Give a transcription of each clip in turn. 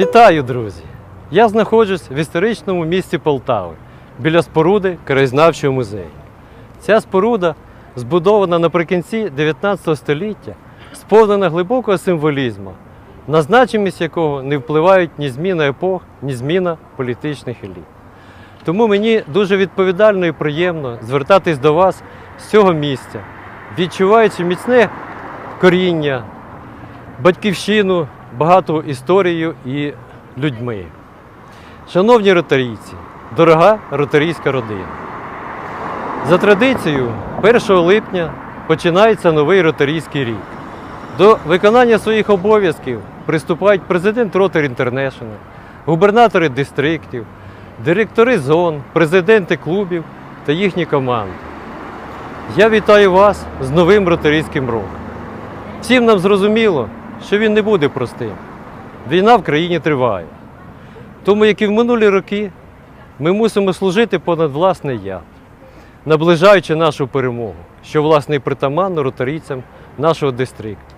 Вітаю, друзі! Я знаходжусь в історичному місті Полтави біля споруди краєзнавчого музею. Ця споруда збудована наприкінці 19 століття, сповнена глибокого символізму, на значимість якого не впливають ні зміна епох, ні зміна політичних еліт. Тому мені дуже відповідально і приємно звертатись до вас з цього місця, відчуваючи міцне коріння, батьківщину, багату історію і людьми. Шановні ротарійці, дорога ротарійська родина. За традицією, 1 липня починається новий ротарійський рік. До виконання своїх обов'язків приступають президент Rotary International, губернатори дистриктів, директори зон, президенти клубів та їхні команди. Я вітаю вас з новим ротарійським роком. Всім нам зрозуміло, що він не буде простим. Війна в країні триває. Тому, як і в минулі роки, ми мусимо служити понад власне я, наближаючи нашу перемогу, що власне і притаманно ротарійцям нашого дистрикту.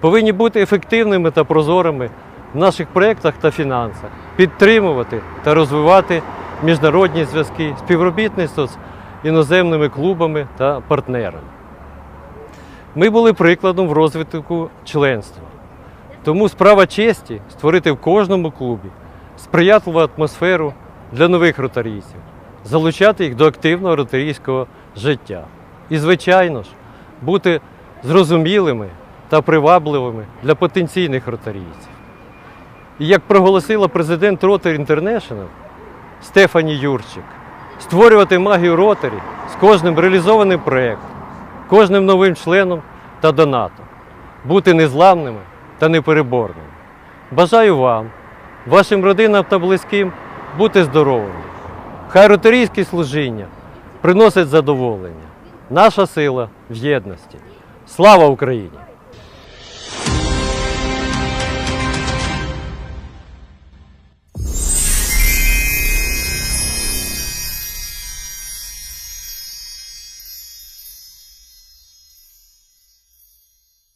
Повинні бути ефективними та прозорими в наших проєктах та фінансах, підтримувати та розвивати міжнародні зв'язки, співробітництво з іноземними клубами та партнерами. Ми були прикладом в розвитку членства. Тому справа честі створити в кожному клубі сприятливу атмосферу для нових ротарійців, залучати їх до активного ротарійського життя. І, звичайно ж, бути зрозумілими та привабливими для потенційних ротарійців. І як проголосила президент Rotary International Стефані Юрчик, створювати магію Ротарі з кожним реалізованим проєктом, кожним новим членом та донатом, бути незламними та непереборним. Бажаю вам, вашим родинам та близьким бути здоровими. Хай ротарійське служіння приносить задоволення. Наша сила в єдності. Слава Україні!